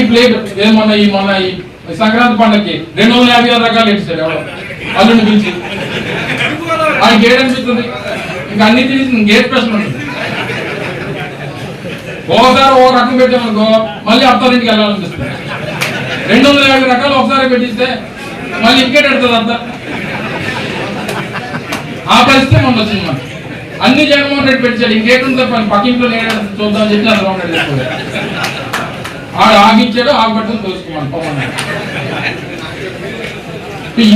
Biryani plate ఏమన్నా ఈ మన ఈ సంక్రాంతి పండగకి రెండు వందల యాభై ఆరు రకాలు ఇచ్చాడు ఎవడో అల్లుని పిలిచి. ఆయనకి ఏడనిపిస్తుంది ఇంకా అన్ని తెలిసి ఇంకే స్పెషల్ ఉంటుంది ఒకసారి ఒక రకం పెట్టామనుకో మళ్ళీ అత్తారింటికి వెళ్ళాలనిపిస్తుంది రెండు వందల యాభై రకాలు ఒకసారి పెట్టిస్తే మళ్ళీ ఇంకేట్ పెడుతుంది అంతా ఆ పరిస్థితి మొన్న వచ్చింది మనం అన్ని జగన్మోహన్ రెడ్డి పెట్టాడు ఇంకేటుంది పక్కింట్లో నేను చూద్దాం అని చెప్పి చంద్రబాబు నాయుడు చెప్పాడు ఆడు ఆగిచ్చాడు ఆగబట్టుకుని తోసుకోమని. పవన్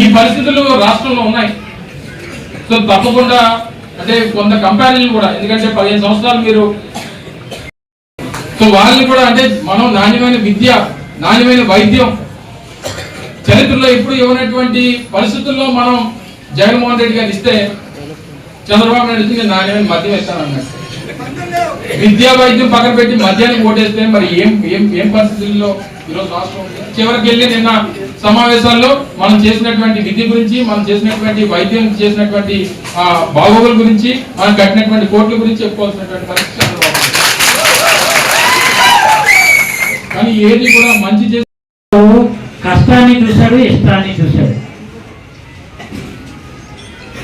ఈ పరిస్థితులు రాష్ట్రంలో ఉన్నాయి. సో తప్పకుండా అంటే కొంత కంపెనీలు కూడా ఎందుకంటే పదిహేను సంవత్సరాలు మీరు సో వాళ్ళని కూడా అంటే మనం నాణ్యమైన విద్య నాణ్యమైన వైద్యం చరిత్రలో ఎప్పుడు ఇవ్వనటువంటి పరిస్థితుల్లో మనం జగన్మోహన్ రెడ్డి గారు ఇస్తే చంద్రబాబు నాయుడు నాణ్యమైన మద్యం ఇస్తానన్నాడు విద్యా వైద్యం పక్కన పెట్టి మద్యానికి ఓటేస్తే మరి ఏం ఏం ఏం పరిస్థితుల్లో ఈరోజు రాష్ట్రం చివరికి వెళ్ళి నిన్న సమావేశాల్లో మనం చేసినటువంటి విద్య గురించి మనం చేసినటువంటి వైద్యం చేసినటువంటి ఆ, బాగోగుల గురించి మనం కట్టినటువంటి కోట్ల గురించి చెప్పుకోవాల్సినటువంటి పరిస్థితి కానీ ఏది కూడా మంచి చేసి కష్టాన్ని చూశాడు ఇష్టాన్ని చూశాడు.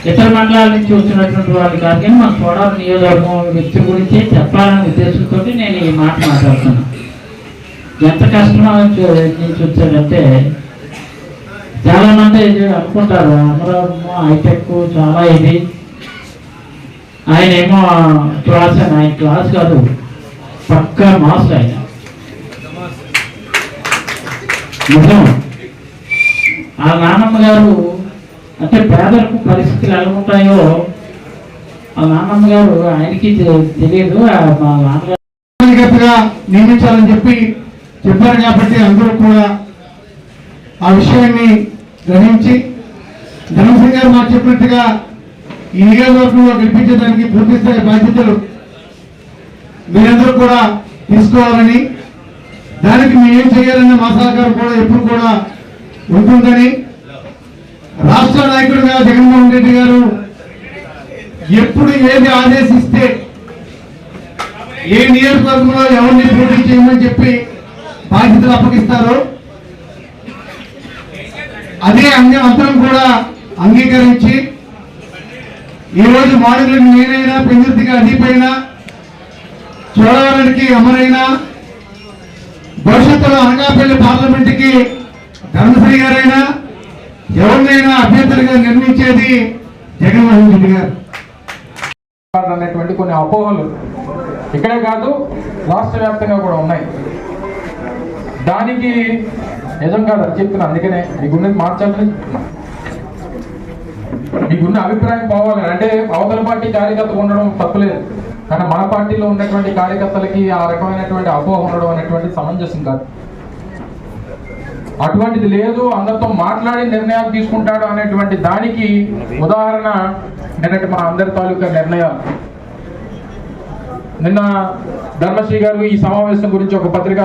ఇతర మండలాల నుంచి వచ్చినటువంటి వాళ్ళు కాదు కానీ మన చూడాలి నియోజకవర్గం వ్యక్తి గురించి చెప్పాలనే ఉద్దేశంతో నేను ఈ మాట మాట్లాడుతున్నాను. ఎంత కష్టమో నుంచి నుంచి వచ్చాడంటే చాలా మంది ఇది అనుకుంటారు అమరావతి హైటెక్ చాలా ఇది. ఆయన ఏమో క్లాస్ అని ఆయన క్లాస్ కాదు పక్కా మాస్టర్ ఆయన. నిజం. ఆ నాన్నమ్మ గారు అంటే పేదలకు పరిస్థితులు ఎలా ఉంటాయో ఆ నాన్నమ్మ గారు ఆయనకి తెలియదు మా నాన్నగారు నియమించాలని చెప్పి చెప్పారు కాబట్టి అందరూ కూడా ఆ విషయాన్ని గ్రహించి ధనసింగ్ గారు మాకు చెప్పినట్టుగా ఈ నియోజకవర్గంలో గెలిపించడానికి పూర్తి స్థాయి బాధ్యతలు మీరందరూ కూడా తీసుకోవాలని దానికి మేమేం చేయాలన్న మా సహకారం కూడా ఎప్పుడు కూడా ఉంటుందని రాష్ట్ర నాయకుడిగా జగన్మోహన్ రెడ్డి గారు ఎప్పుడు ఏది ఆదేశిస్తే ఏ నియోజకవర్గంలో ఎవరిని పోటీ చేయమని చెప్పి బాధ్యతలు అప్పగిస్తారో అదే అంగ అందరం కూడా అంగీకరించి ఈరోజు రోజు మాడుగులకు నేనైనా పెందుర్తికి అదీపైనా చోడవరానికి అమరైనా భవిష్యత్తులో అనకాపల్లి పార్లమెంటుకి ధర్మశ్రీ గారైనా ఎవరినైనా అభ్యర్థులుగా నిర్మించేది జగన్మోహన్ రెడ్డి గారు. అనేటువంటి కొన్ని అపోహలు ఇక్కడే కాదు రాష్ట్ర వ్యాప్తంగా కూడా ఉన్నాయి. దానికి నిజం కాదు అది చెప్తున్నా అందుకనే మీకున్నది మార్చాలని మీకున్న అభిప్రాయం పోవాలి అంటే అవతల పార్టీ కార్యకర్త ఉండడం తప్పులేదు. కానీ మన పార్టీలో ఉన్నటువంటి కార్యకర్తలకి ఆ రకమైనటువంటి అపోహ ఉండడం అనేటువంటి సమంజసం కాదు. అటువంటిది లేదు. అందరితో మాట్లాడి నిర్ణయాలు తీసుకుంటాడు అనేటువంటి దానికి ఉదాహరణ నిన్నటి మా అందరి తాలూకా నిర్ణయాలు. నిన్న ధర్మశ్రీ గారు ఈ సమావేశం గురించి ఒక పత్రికా